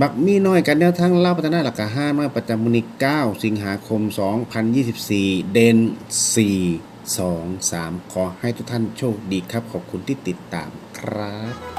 บักมีน้อยกันแนวทางเล่าพัฒนาหลักห้าน้อยประจำมุนินี้าสิงหาคม 2024 เดน4 2 3 ขอให้ทุกท่านโชคดีครับ ขอบคุณที่ติดตามครับ